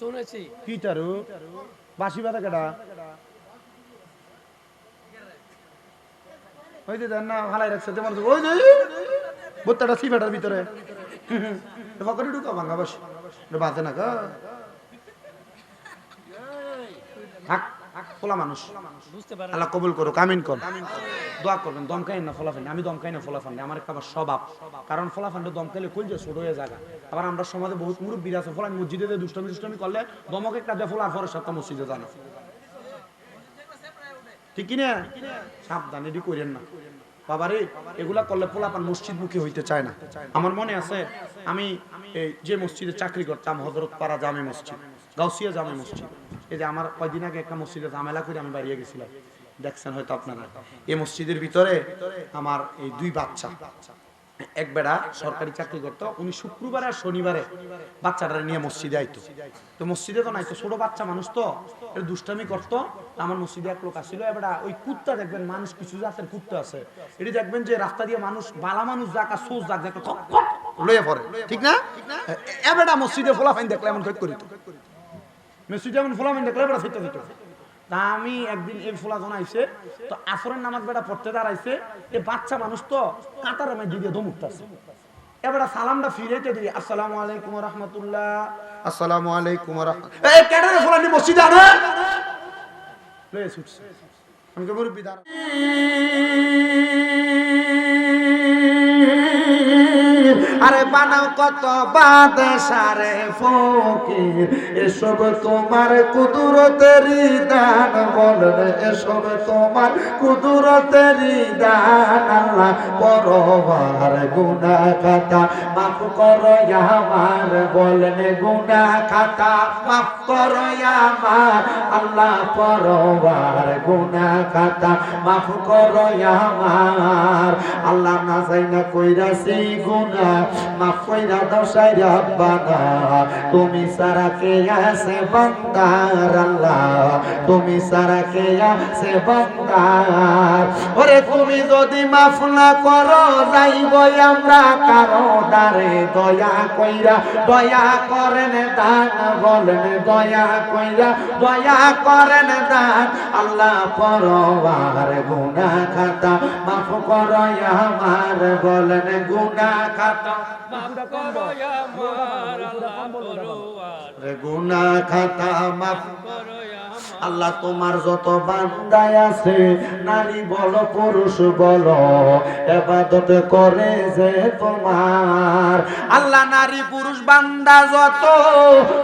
শুনেছি। কি তারু বাসি বাতা কেডা? ওই যে না হালাই রাখছে তেমন ওই যে বোত্তাটা সিফাটার ভিতরে। পকেটে ঢুকা ভাঙা বস বাঁচে না কা থাক খোলা মানুষ। আল্লাহ কবুল করো কামিন কর দোয়া করবেন দমকাই না ফলাফান আমি দমকাই না ফলাফান আমার একটা আবার স্বভাব। কারণ ফলাফানটা দমকাইলে কই যে ছোট হয়ে জায়গা আবার আমরা সমাজে বহুত মুরব্বীর আছে ফলান মসজিদে দুষ্টমি দুষ্টমি করলে দমক একটা দেয় ফলার পরে সাতটা মসজিদে জানা। ঠিক কিনা? সাবধান এটি করেন না। বাবারে এগুলা করলে পোলাপান মসজিদ মুখী হইতে চায় না। আমার মনে আছে আমি এই যে মসজিদে চাকরি করতাম হজরত পাড়া জামে মসজিদ গাউসিয়া জামে মসজিদ। এই যে আমার কয়দিন আগে একটা মসজিদে ঝামেলা করে আমি বাড়িয়ে গেছিলাম। দেখছেন হয়তো আপনারা। এই মসজিদের ভিতরে আমার এই দুই বাচ্চা। এক বেড়া সরকারি চাকরি করতো, উনি শুক্রবার আর শনিবারে বাচ্চাটা নিয়ে মসজিদে আইতো। তো মসজিদে তো নাই, তো ছোট বাচ্চা মানুষ তো দুষ্টামি করতো। আমার মসজিদে এক লোক আসছিল এবার ওই কুত্তা দেখবেন, মানুষ কিছু জাতের কুত্তা আছে। এটি দেখবেন যে রাস্তা দিয়ে মানুষ, বালা মানুষ যাক আর সোজ যাক খক লয়ে পড়ে। ঠিক না? এবেটা মসজিদে ফোলাফাইন দেখলে এমন করিত। মসজিদে এমন ফোলাফাইন দেখলে এবার ফিরতে ফিরতে তা আমি একদিন এই ফোলা জন আইছে তো আসরের নামাজ বেটা পড়তে দাঁড়াইছে এই বাচ্চা মানুষ তো কাতার আমি দিদি দম উঠতেছে। এবারে সালামটা ফিরেতে দিই আসসালামু আলাইকুম রহমতুল্লাহ। আসসালামু আলাইকুম এই কেডারে ফোলানি মসজিদে আনে? লয়ে ছুটছে আমি কে মুরব্বি দাঁড়া আরে বানাও কত বাদে সারে ফকির এসব তোমার কুদরতের দান বলেন, এসব তোমার কুদরতের দান আল্লাহ পরবার গুনা খাতা মাফ করো আমার বলেন গুনা খাতা মাফ করো আমার আল্লাহ পরবার গুনা খাতা মাফ করো আমার আল্লাহ না যাই না কইরাছি গুনা তুমি সারা কে আছে বান্দার আল্লাহ? তুমি সারা কে আছে বান্দার? ওরে তুমি যদি মাফ না করো যাইব আমরা কারও দারে দয়া কইরা, দয়া করেন দান, বলেন দয়া কইরা, দয়া করেন দান। আল্লাহ পরবার গুনা খাতা, মাফ করো আমার, বলেন গুনা খাতা। গুনা খাতা মাফ করো আল্লাহ, তোমার যত বান্দায় আছে, নারী বলো, পুরুষ বলো, এবাদত করে যে তোমার। আল্লাহ, নারী, পুরুষ, বান্দা যত,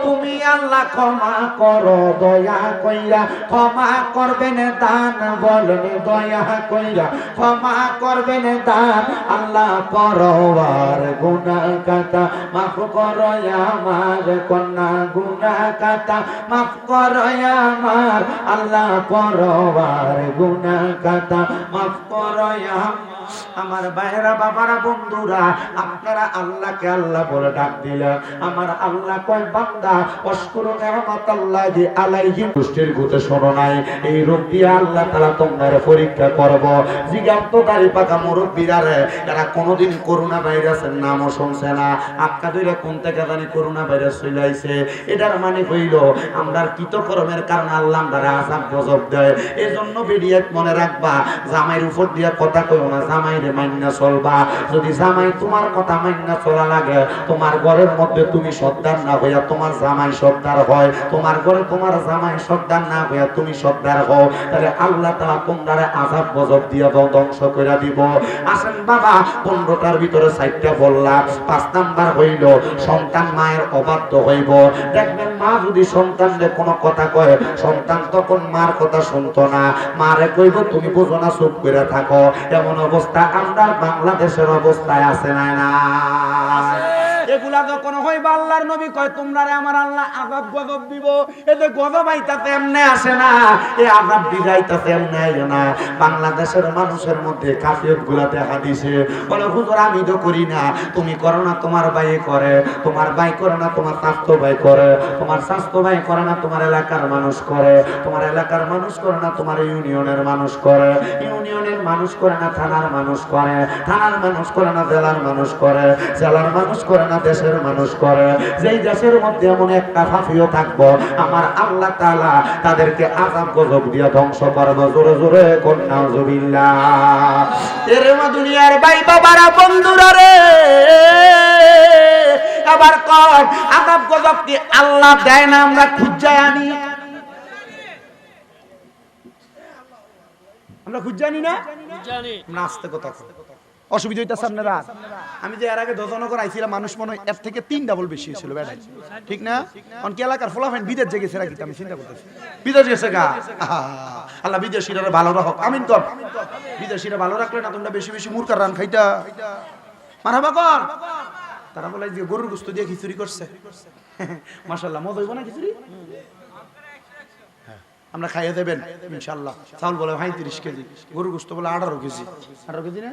তুমি আল্লাহ ক্ষমা করো, দয়া কইরা ক্ষমা করবেন, দান বলেন, দয়া কইরা ক্ষমা করবেন, দান আল্লাহ পরবার গুনা কাটা মাফ করো আমার কন্যা গুনা কাটা মাফ করো আমার আল্লাহ পরবার গুনা কাটা মাফ করো আমার বাইরা বাবারা, বন্ধুরা, আপনারা আল্লাহকে আল্লাহ বলে ডাক দিলে আমার আল্লাহ কয়, বান্দা অস্কুর নেহমত আল্লাহ যে আলাইহি। দুষ্টির গুতে শোনো নাই, এই রূপ দিয়ে আল্লাহ তালা তোমার পরীক্ষা করব। জিগান্ত দাড়ি পাকা মুরব্বীরা রে, এরা কোনোদিন করোনা ভাইরাসের নামও শুনছে না। আটকা দিলে কোন থেকে জানি করোনা ভাইরাস চলে আইছে। এটার মানে হইল আমরা কৃতকর্মের কারণে আল্লাহ আমরা আসাম গজব দেয়। এজন্য বেরিয়ে মনে রাখবা, জামাইয়ের উপর দিয়ে কথা কইও না জামাইরে মান্না চলবা। যদি জামাই তোমার কথা মান্না চলা লাগে, তোমার ঘরের মধ্যে তুমি সর্দার না হইয়া তোমার জামাই সর্দার হয়। তোমার ঘরে তোমার জামাই সর্দার না হইয়া তুমি সর্দার হও। তাহলে আল্লাহ তাআলা তোমারে আযাব গজব দিয়া দাও ধ্বংস করে দিব। আসেন বাবা, পনেরোটার ভিতরে সাইডটা বললাম। পাঁচ নাম্বার হইল, সন্তান মায়ের অবাধ্য হইব। দেখবেন মা যদি সন্তানরে কোনো কথা কয়, সন্তান তখন মার কথা শুনতো না। মারে কইব, তুমি বুঝো না, চুপ করে থাকো। এমন অবস্থা আমরা বাংলাদেশের অবস্থায় আছে না না এগুলা যখন হইব আল্লাহর নবী কয়, তোমরা আমার আল্লাহ আযাব গজব দিব। এতে গজব আইতাতে এমনে আসে না। এ আযাব বিজাইতাতে এমনে আইলো না। বাংলাদেশের মানুষের মধ্যে কাফিয়তগুলা দেখা দিছে বলে, হুজুর, আমি তো করি না। তুমি করো না, তোমার ভাই করে। তোমার ভাই করে না, তোমার স্বাস্থ্য ভাই করে। তোমার স্বাস্থ্য ভাই করে না, তোমার এলাকার মানুষ করে। তোমার এলাকার মানুষ করে না, তোমার ইউনিয়নের মানুষ করে। ইউনিয়নের মানুষ করে না, থানার মানুষ করে। থানার মানুষ করে না, জেলার মানুষ করে। জেলার মানুষ করে না দেশের মানুষ করে যেই দেশের মধ্যে এমন একটা ফাফিও থাকব আমার আল্লাহ তাআলা তাদেরকে আযাব গজব দিয়ে ধ্বংস করব জোরে জোরে কন্যা জবিল্লা মা দুনিয়ার ভাই বাবারা বন্ধুরা রে। আবার কর আযাব গজব কি আল্লাহ দেয় না আমরা খুঁজায় আনি? আমরা খুঁজে আনি না? জানি আমরা আসতে কথা কই। অসুবিধা হইতেছে আপনারা আমি যে এর আগে দজনগর আইছিলাম, মানুষ মনে হয় এর থেকে তিন ডাবল বেশি ছিল বেড়াই। ঠিক না? অন কি এলাকার ফলাফেন বিদেশ যে রাখি আমি চিন্তা করতেছি। বিদেশ গেছে গা? আল্লাহ বিদেশিরা ভালো রাখো বিদেশিরা ভালো রাখলে না তোমরা বেশি বেশি রান মারহাবা কর। তারা বলে যে গরুর গোস্ত দিয়ে খিচুড়ি করছে। মাশাল্লাহ মদ হইব না খিচুড়ি? আমরা খাইয়ে দেবেন ইনশাল্লাহ চাউল বলে ভাই পঁয়ত্রিশ কেজি, গরুর গোস্ত বলে আঠারো কেজি। আঠারো কেজি না?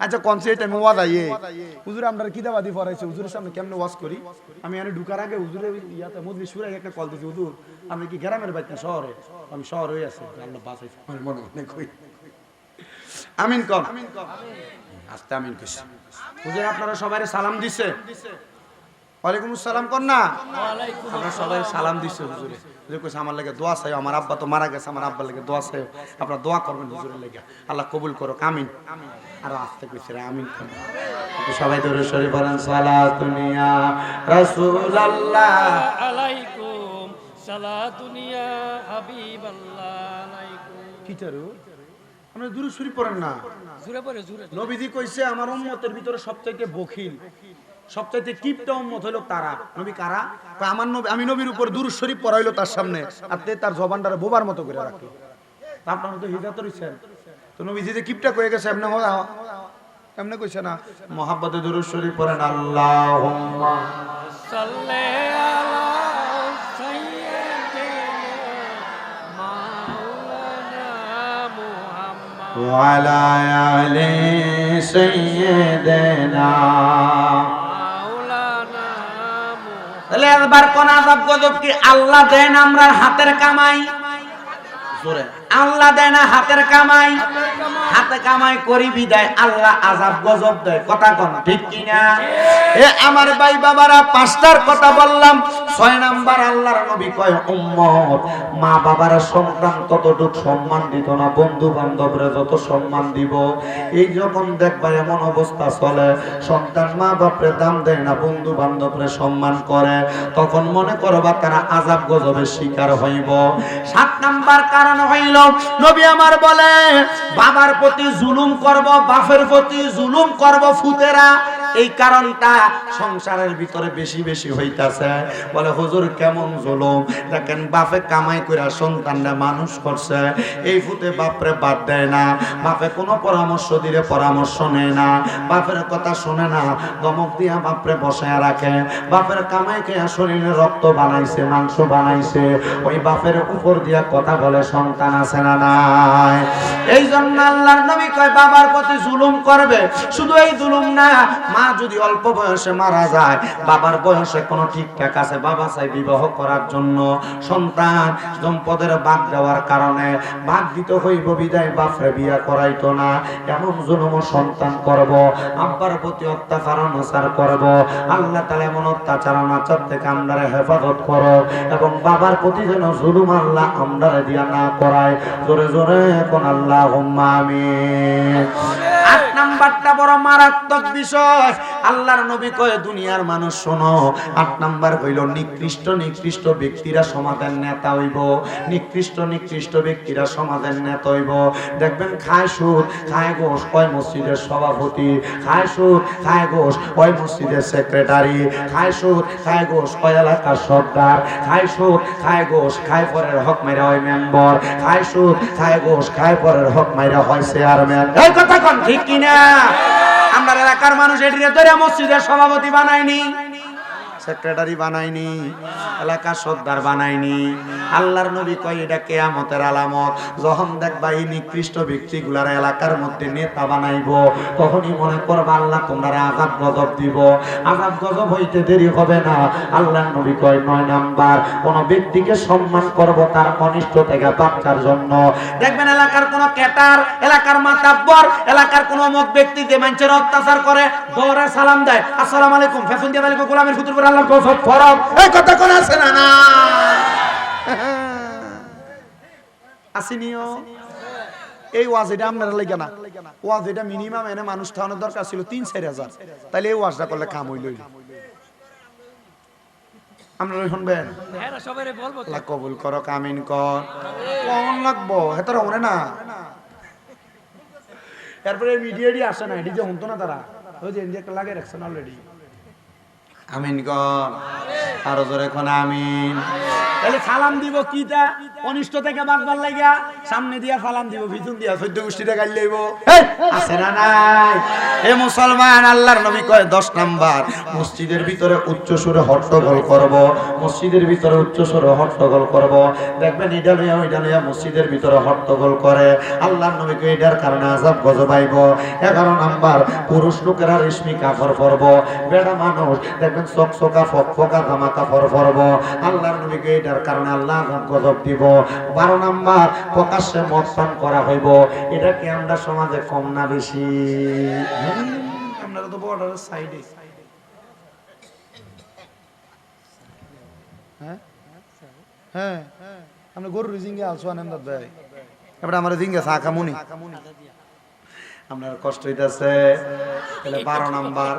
আচ্ছা কনসে টাইমে ওয়াজ আইয়ে হুজুর আমরা কি দাবাদি পড়াইছে হুজুরের সামনে কেমনে ওয়াজ করি? আমি এনে ঢুকার আগে হুজুরের ইয়াতে মজলি সুরাই একটা কল দিছি হুজুর আমি কি গ্রামের বাইক না শহরে? আমি শহর হয়ে আছি। আল্লাহ বাঁচাই মনে মনে কই। আমিন কম আস্তে আমিন কইছি। হুজুর আপনারা সবাই সালাম দিছে। ওয়ালাইকুম আসসালাম কর না আমরা সবাই সালাম দিছে হুজুরে। হুজুর কইছে আমার লাগে দোয়া চাই আমার আব্বা তো মারা গেছে আমার আব্বার লাগে দোয়া চাই আপনারা দোয়া করবেন হুজুরের লাগে। আল্লাহ কবুল করো আমিন। আর আস্তে কইছে রে আমিন সবাই শরীফ পড়েন সালাতুনিয়া রাসূলুল্লাহ। আলাইকুম সালাতুনিয়া হাবিবাল্লাহ আলাইকুম। কিটারু আমরা দরুদ শরীফ পড়েন না? জুরে পড়ে জুরে। নবীজি কইছে আমার উম্মতের ভিতরে সবচাইতে বখিল। সবচাইতে কিপটা উম্মত হলো তারা। নবী কারা? আমার নবী আমি নবীর উপর দুরুদ শরীফ পড়াইলো তার সামনে তে তার জবানটারে বোবার মতো করে রাখল আপনারা তো হিদাত রইছেন। তো নবীজি যে কিপটা কয়ে গেছে, এমনি হয় এমনি কইছে না, মোহাব্বতে দুরুদ শরীফ পড়েন, আল্লাহুম্মা সাল্লে আলা সাইয়্যিদিনা মাওলানা মুহাম্মদ। তাহলে একবার কোন আজাব গজব কি আল্লাহ দেন আমরা হাতের কামাই? আল্লাহ দেয় না হাতের কামাই? হাতে কামাই করি বিদায়, আল্লাহ আজাব গজব দেয়, কথা কোন, ঠিক কিনা? এ আমার ভাই বাবারা, পাঁচটার কথা বললাম, ছয় নাম্বার আল্লাহর নবী কয়, উম্মত, মা বাবারা সন্তান ততটুক সম্মান দিত না? বন্ধু বান্ধবরা যত সম্মান দিব? এই যখন দেখবা এমন অবস্থা চলে, সন্তান মা বাপরে দাম দেয় না বন্ধু বান্ধবরে সম্মান করে, তখন মনে করবা তারা আজাব গজবের শিকার হইব। সাত নাম্বার কারণ হইল, নবী আমার বলে, বাবার প্রতি জুলুম করব, বাপের প্রতি জুলুম করব ফুতেরা, এই কারণটা সংসারের ভিতরে বেশি বেশি হইতাছে। বলে, হুজুর, কেমন জুলুম? দেখেন, বাপে কামাই করে সন্তানরা মানুষ করছে। এই ফুতে বাপরে বাদ দেয় না। বাপে কোনো পরামর্শ দিলে পরামর্শ নেয় না। বাপের কথা শুনে না। দমক দিয়া বাপরে বসায় রাখে। বাপের কামাই খেয়ে শরীরে রক্ত বানাইছে, মাংস বানাইছে। ওই বাপের উপর দিয়া কথা বলে সন্তান আছে না নাই? এই জন্য আল্লাহর নবী কয়, বাবার প্রতি জুলুম করবে? শুধু এই জুলুম না, মা যদি অল্প বয়সে মারা যায়, বাবার বয়সে কোনো ঠিকঠাক আছে? বাবা চাই বিবাহ করার জন্য। সন্তান সম্পদের ভাগ দেওয়ার কারণে ভাগ দিতে হইব, বিদায় বাপরে বিয়া করাইতো না। এমন জুলুম সন্তান করব, আব্বার প্রতি অত্যাচার, অনাচার করব। আল্লাহ তালা এমন অত্যাচার, অনাচার থেকে আমরা হেফাজত করো এবং বাবার প্রতি যেন জুলুম আল্লাহ আমরা দিয়া না করায়। জোরে জোরে এখন আল্লাহ আমিন। আট নাম্বারটা বড় মারাত্মক বিষয়। আল্লাহর নবী কয়ে, দুনিয়ার মানুষ শোনো, আট নাম্বার হইল নিকৃষ্ট নিকৃষ্ট ব্যক্তিরা সমাজের নেতা হইব। নিকৃষ্ট নিকৃষ্ট ব্যক্তিরা সমাজের নেতা হইব। দেখবেন খায় সুদ, খায় ঘোষ কয় মসজিদের সভাপতি। খায় সুদ, খায় ঘোষ কয় মসজিদের সেক্রেটারি। খায় সুদ, খায় ঘোষ কয় এলাকার সর্দার। খায় সুদ, খায় ঘোষ খায় পরের হক মেরা হয় মেম্বার। খায় সুদ, খায় ঘোষ খায় পরের হক মেরা হয় চেয়ারম্যান। এই কথা কোন, ঠিক কিনা? আমরা এলাকার মানুষ এটিকে ধরে মসজিদের সভাপতি বানাইনি। সেক্রেটারি বানাইনি এলাকা সর্দার বানাইনি আল্লাহর নবী কয়, এটা কেয়ামতের আলামত। যখন দেখবা এই নিকৃষ্ট ব্যক্তিগুলার এলাকার মধ্যে নেতা বানাইব, তখনই মনে করবা আল্লাহ তোমরা আঘাত গজব দিব। আঘাত গজব হইতে দেরি হবে না। আল্লাহর নবী কয়, নয় নাম্বার, কোন ব্যক্তিকে সম্মান করব তার অনিষ্ট থেকে বাচ্চার জন্য। দেখবেন এলাকার কোন ক্যাটার, এলাকার মাতাব্বর, এলাকার কোন অমুক ব্যক্তি যে মানুষের অত্যাচার করে দৌড়ে সালাম দেয়, আসসালাম আলাইকুম ফেসন দিয়ে গোলামের করে আল্লাহর কসম ফরম এই কথা কোন আছে না না। আসিনিও। এই ওয়াজ এটা আপনারা লেগে না। ওয়াজ এটা মিনিমাম এনে মানুষ থাকানোর দরকার ছিল তিন চার হাজার। তাহলে এই ওয়াজটা করলে কাম হইল আপনারা শুনবেন? হ্যাঁ কবুল করো কামিন কর। কখন লাগবো হেতর না? এরপরে মিডিয়াটি আসে না এটি যে হতো না তারা। ওই যে একটা লাগে রাখছেন অলরেডি আমিন কর আরও জোরে এখন আমিন। তাহলে সালাম দিব কিটা অনিষ্ট থেকে বাঁচবার লাগিয়া সামনে দিয়া সালাম দিব পিছন দিয়া। চৈদ্দ গোষ্ঠীতে গাইল লইব আছে না নাই? এ মুসলমান আল্লাহর নবী কয় দশ নাম্বার মসজিদের ভিতরে উচ্চ সুরে হট্টগোল করব। মসজিদের ভিতরে উচ্চ সুরে হট্টগোল করব। দেখবেন এটা লইয়া ওইটা লইয়া মসজিদের ভিতরে হট্টগোল করে। আল্লাহর নবীকে এটার কারণে আজাব গজবাইব। এগারো নাম্বার পুরুষ লোকেরা রেশমি কাপড় পরব। বেড়া মানুষ দেখবেন চকচকা ফকফকা জামা কাপড় পরব আল্লাহর নবীকে এটার কারণে আল্লাহ গজব দিব। বারো নাম্বার প্রকাশ্যে মদ পান করা হইব। এটা কি আমরা সমাজে কম না বেশি। আপনারা তো বর্ডারের সাইডে হ্যাঁ? হ্যাঁ। আমরা গরু রিজিঙ্গে আলসো আনন্দাত ভাই এবার আমার রিজিঙ্গে চা আপনার কষ্ট হইতাছে। তাহলে বারো নাম্বার।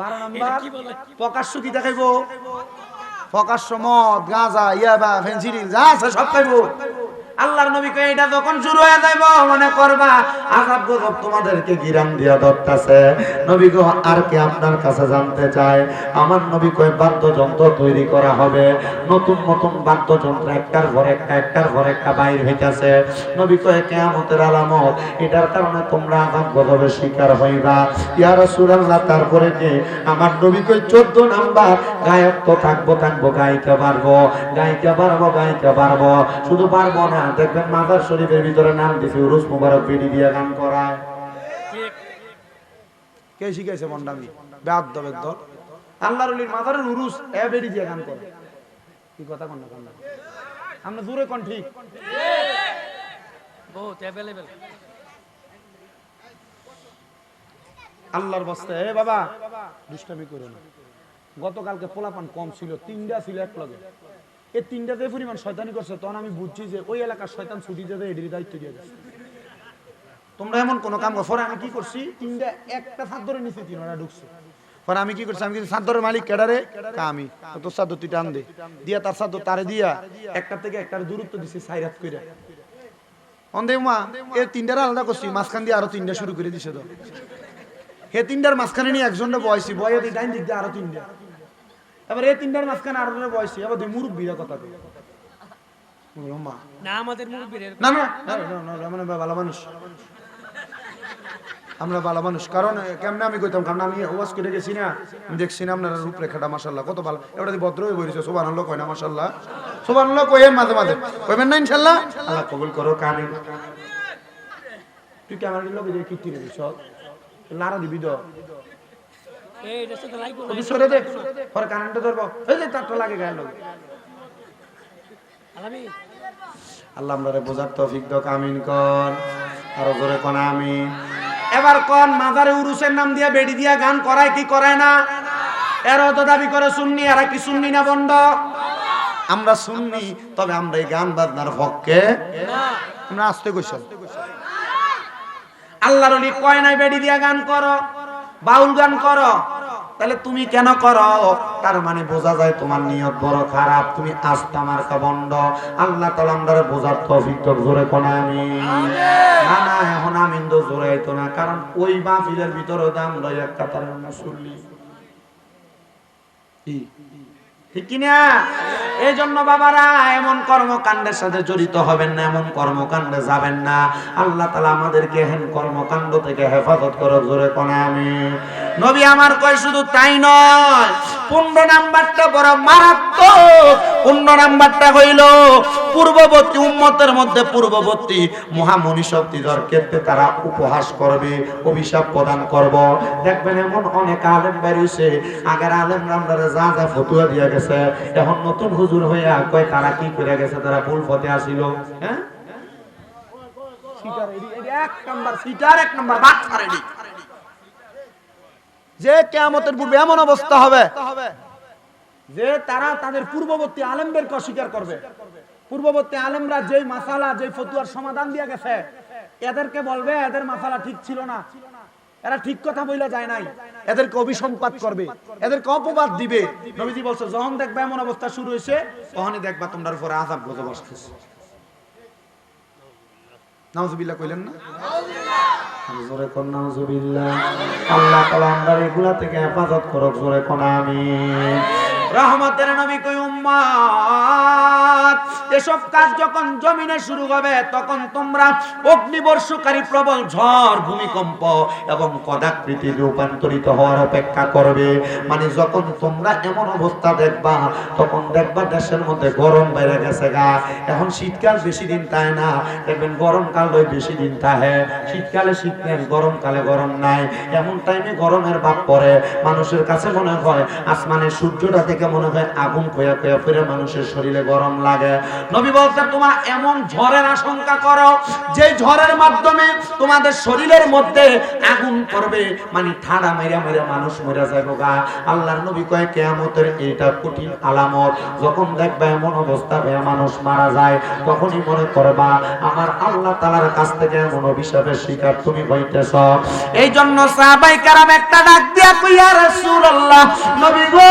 বারো নাম্বার প্রকাশ্য কি দেখাইবো? প্রকাশ্য মদ গাঁজা ইয়াবা ফেন্সিডিল যা আছে সব খাইবো। আল্লাহর নবী কয়, এটা যখন শুরু হয়ে যাইব, মনে করবা আযাব গজব তোমাদেরকে গিরাম দিয়া ধরতাছে। নবী গো, আর কি আপনার কাছে জানতে চায়? আমার নবী কয়, বাদ্যযন্ত্র তৈরি করা হবে। নতুন নতুন বাদ্যযন্ত্র, একটার পর একটা, একটার পর একটা বাইর হইতাছে। নবী কয়, কিয়ামতের আলামত, এটার কারণে তোমরা আযাব গজবের শিকার হইবা। ইয়া রাসূলুল্লাহ, তারপরে কি? আমার নবী কয় 14 নাম্বার, গায়ক তো থাকব থাকব, গায়িকা পারব গায়িকা পারব গায়িকা পারব শুধু পারব না দেখবেন মাদার শরীফের ভিতরে নাম দিছে উরুস মুবারক বিডি দিয়ে গান করায়। কে শিখাইছে মন্ডামি? বেদ বেদ আল্লাহর ওলির মাদারের উরুস এ বেডি দিয়ে গান করে। কি কথা কোন কোন আমরা দূরে কোন ঠিক। বহুত অ্যাভেলেবেল আল্লাহর বস্তে এ বাবা দুষ্টামি করো না। গতকালকে পোলাপান কম ছিল তিনটা ছিল এক লগে। এই তিনটা যে পরিমাণ শয়তানি করছে, তখন আমি বুঝছি যে ওই এলাকার শয়তান ছুটি দিয়ে এডির দায়িত্ব দিয়ে গেছে তোমরা এমন কোনো কাম পরে আমি কি করছি, তিনটা, একটা ছাদ ধরে নিচে তিনটা ঢুকছে। আমি কি করছি, আমি কিন্তু ছাদরের মালিক কেডারে? তুই টান দে। দিয়া তার তারে দিয়া একটা থেকে একটার দূরত্ব সাইরাত কইরা। অন্ধে মা, এই তিনটার আলাদা করছি, মাঝখান দিয়ে আরও তিনটা শুরু করে দিছে তো। হে তিনটার মাঝখানে নিয়ে একজনটা বয়সী বয়ে ডাইন দিক দিয়ে আরও তিনটা। এবার এই তিনটার মাঝখানে আরও জনের বয়সী এবার দুই মুরব্বীরা কথা কই। না আমাদের না না না, না, না, না, ভালো মানুষ। আমরা ভালো মানুষ কারণ কেমনে আমি কইতাম কারণ আমি ওয়াজ করে গেছি না আমি দেখছি না আপনার রূপরেখাটা মাসাল্লাহ কত ভালো। এবার ভদ্র হয়ে বলেছে সোবান আল্লাহ কয় না মাসাল্লাহ সোবান আল্লাহ কইেন মাঝে মাঝে। কইবেন না ইনশাল্লাহ আল্লাহ কবুল করো কানে তুই ক্যামেরা দিল যে কীর্তি রে সব লারা দিবি তো? সাথে সরে দে পরে কারেন্টটা ধরবো। এই যে তারটা লাগে আল্লাহ আমরা বোঝার তৌফিক দাও কামিন কর। আরও জোরে কোন আমিন। এবার কোন উরুসের নাম দিয়া বেড়ি দিয়া গান করায় কি করায় না? এর তো দাবি করে শুননি আর কি শুননি না বন্ধ আমরা শুননি তবে আমরা এই গান বাজনার পক্ষে না। আমরা আসতে কইছেন আল্লাহর কয় নাই বেড়ি দিয়া গান করো? বাউল গান করো। তাহলে তুমি কেন করো? তার মানে বোঝা যায় তোমার নিয়ত বড় খারাপ। তুমি আস্থা মার্কা বন্ধ আল্লাহ তালা আমরা বোঝার তৌফিক তো জোরে কোন আমি না না, এখন আমি তো জোরে তো না, কারণ ওই মাহফিলের ভিতরে দাম লয় এক তার শুনলি। কি? কিনা এই জন্য বাবারা, এমন কর্মকাণ্ডের সাথে জড়িত হবেন না, এমন কর্মকাণ্ডে যাবেন না। আল্লাহ তালা আমাদেরকে এহেন কর্মকাণ্ড থেকে হেফাজত করো জোরে কোন আমি। নবী আমার কয় শুধু তাই নয়। পনেরো নাম্বারটা বড় মারাত্মক। পনেরো নাম্বারটা হইল, পূর্ববর্তী উম্মতের মধ্যে পূর্ববর্তী মহামনি শক্তিধরকে তারা উপহাস করবে, অভিশাপ প্রদান করব। দেখবেন এমন অনেক আলেম বেরিয়েছে, আগের আলেম রামদারে যা যা ফতুয়া দিয়া গেছে, এখন নতুন হুজুর হইয়া কয় তারা কি করে গেছে, তারা ভুল পথে আসিল। হ্যাঁ? সিটার এক নাম্বার, সিটার এক নাম্বার বাচ্চা রেডি যে কেয়ামতের পূর্বে এমন অবস্থা হবে যে তারা তাদের পূর্ববর্তী আলেমদেরকে অস্বীকার করবে। পূর্ববর্তী আলেমরা যেই মাসালা, যেই ফতুয়ার সমাধান দিয়ে গেছে, এদেরকে বলবে, এদের মাসালা ঠিক ছিল না। এরা ঠিক কথা বইলা যায় নাই। এদেরকে অভিসম্পাত করবে। এদেরকে অপবাদ দিবে। নবীজি বলছে, যখন দেখবা এমন অবস্থা শুরু হয়েছে, তখনই দেখবা তোমরা উপরে আজাব গজব আসতেছে। নাউজুবিল্লাহ কইলেন না? জোরে কন্যা নাউজুবিল্লাহ। আল্লাহ তালা আমরা এগুলা থেকে হেফাজত করুক, জোরে কোন আমি রহমতের নবী কই এসব কাজ যখন জমিনে শুরু হবে, তখন তোমরা অগ্নিবর্ষকারী প্রবল ঝড়, ভূমিকম্প এবং কদাকৃতি রূপান্তরিত হওয়ার অপেক্ষা করবে। মানে যখন তোমরা এমন অবস্থা দেখবা, তখন দেখবা দেশের মধ্যে গরম বেড়ে গেছে গা। এখন শীতকাল বেশি দিন তাই না? দেখবেন গরমকাল ওই বেশি দিন তাহে। শীতকালে শীত নেই গরমকালে গরম নাই। এমন টাইমে গরমের ভাব পড়ে। মানুষের কাছে মনে হয়, আসমানের সূর্যটা থেকে মনে হয় আগুন খোয়া খোয়া ফিরে মানুষের শরীরে গরম লাগে। নবী বলতে তোমার এমন ঝড়ের আশঙ্কা করো, যে ঝড়ের মাধ্যমে তোমাদের শরীরের মধ্যে আগুন মানে ঠাড়া মেরে মেরে মানুষ গা আল্লাহর নবী কয়, কেয়ামতের এইটা কঠিন আলামত। যখন দেখবে এমন অবস্থা মানুষ মারা যায়, তখনই মনে করবা, আমার আল্লাহ তালার কাছ থেকে এমন অভিশাপের শিকার তুমি হইতেছ। এই জন্য কারাম একটা ডাক দিয়া নবী গো!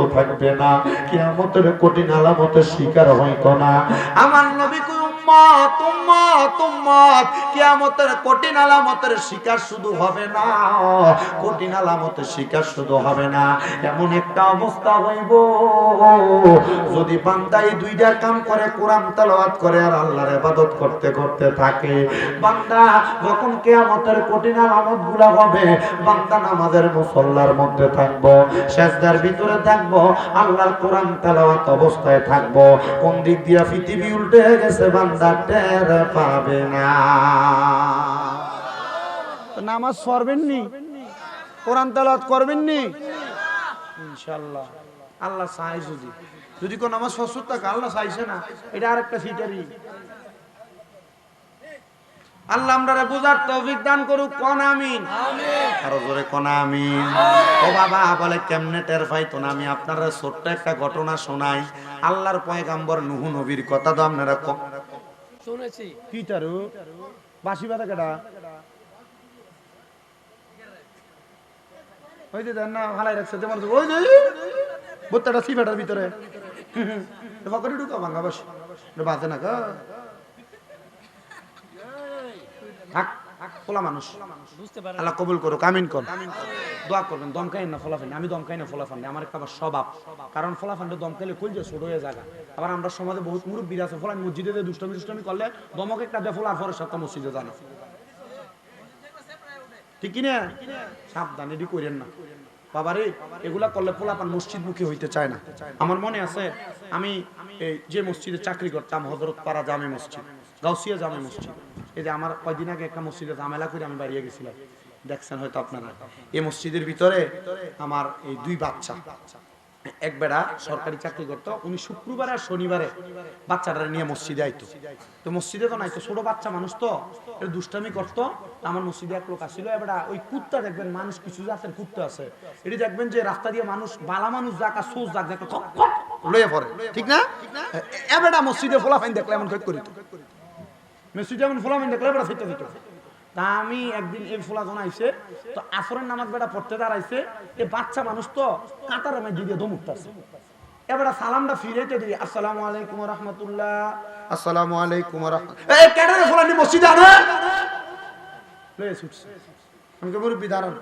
থাকবে না। কিয়ামতের কঠিন আলামতের শিকার হইত না। আমার নবী যদি বান্দা এই দুইটা কাম করে, কোরআন তেলাওয়াত করে আর আল্লাহর ইবাদত করতে করতে থাকে, বান্দা যখন কিয়ামতের কঠিন আলামতগুলা হবে, বান্দা নামাজের মুসল্লার মধ্যে থাকব, সেজদার ভিতরে থাকব, আল্লাহর কোরআন তেলাওয়াত অবস্থায় থাকব। কোন দিক দিয়া পৃথিবী উল্টে গেছে বান্দা? টের পাবে না। নামাজ কোরআন তেলাওয়াত করবেন নি ইনশাআল্লাহ। আল্লাহ চাই যদি। যদি কোন নামাজ থাকে আল্লাহ চাইছে না। এটা আরেকটা আল্লাহ আমরা বুঝার তৌফিক দান করুক কোন আমিন? আরও জোরে কোন আমিন। ও বাবা বলে কেমনে টের পাইতো না? আমি আপনারা ছোট্ট একটা ঘটনা শোনাই। আল্লাহর পয়গাম্বর নুহু নবীর কথা তো আপনারা শুনেছি। কি তারু বাসি বাদা কেডা? ওই যে না হালাই রাখছে তোমার ওই যে বোত্তাটা সিফাটার ভিতরে। পকেটে ঢুকা ভাঙা বস বাজে না গা। থাক। পোলা মানুষ। আল্লাহ কবুল করো কামিন কর দোয়া করবেন দমকাই না ফলাফান আমি দমকাই না ফলাফান আমার একটা আবার স্বভাব। কারণ ফলাফানটা দমকাইলে কই যে ছোট হয়ে জায়গা আবার আমরা সমাজে বহুত মুরব্বী আছে ফলান মসজিদে যে দুষ্টমি দুষ্টমি করলে দমক একটা দে ফোলার পরে সপ্তাহ মসজিদে জানা ঠিক কি না সাবধান এটি করেন না। বাবারে এগুলা করলে পোলাপান মসজিদ মুখী হইতে চায় না। আমার মনে আছে আমি এই যে মসজিদে চাকরি করতাম হজরত পাড়া জামে মসজিদ। গাউসিয়া জামে মসজিদ। এই যে আমার কয়দিন আগে একটা মসজিদে ঝামেলা করে আমি বাড়িয়ে গেছিলাম। দেখছেন হয়তো আপনারা। এই মসজিদের ভিতরে আমার এই দুই বাচ্চা। এক বেড়া সরকারি চাকরি করতো, উনি শুক্রবার আর শনিবারে বাচ্চাটা নিয়ে মসজিদে আইতো। তো মসজিদে তো নাইতো ছোট বাচ্চা মানুষ তো দুষ্টামি করতো। আমার মসজিদে এক লোক আসছিল এবার ওই কুত্তা দেখবেন, মানুষ কিছু জাতের কুত্তা আছে। এটি দেখবেন যে রাস্তা দিয়ে মানুষ, বালা মানুষ যাকা সোজ যাক খপ লয়ে পড়ে। ঠিক না? এবেটা মসজিদে ফোলাফাইন দেখলে এমন করিত। এমন এবার ফিরতে ফিরতে তা আমি একদিন এই ফোলা জন আইছে তো আসরের নামাজ বেটা পড়তে দাঁড়াইছে এ বাচ্চা মানুষ তো কাতার আমি দিয়ে এবার সালামটা ফিরেতে দিই আসসালামু আলাইকুম রহমতুল্লাহ। আসসালামু আলাইকুম রহমতুল্লাহ এই কেন ফোলানি মসজিদে আনে? লয়ে ছুটছে। আমি কে মুরব্বি দাঁড়ান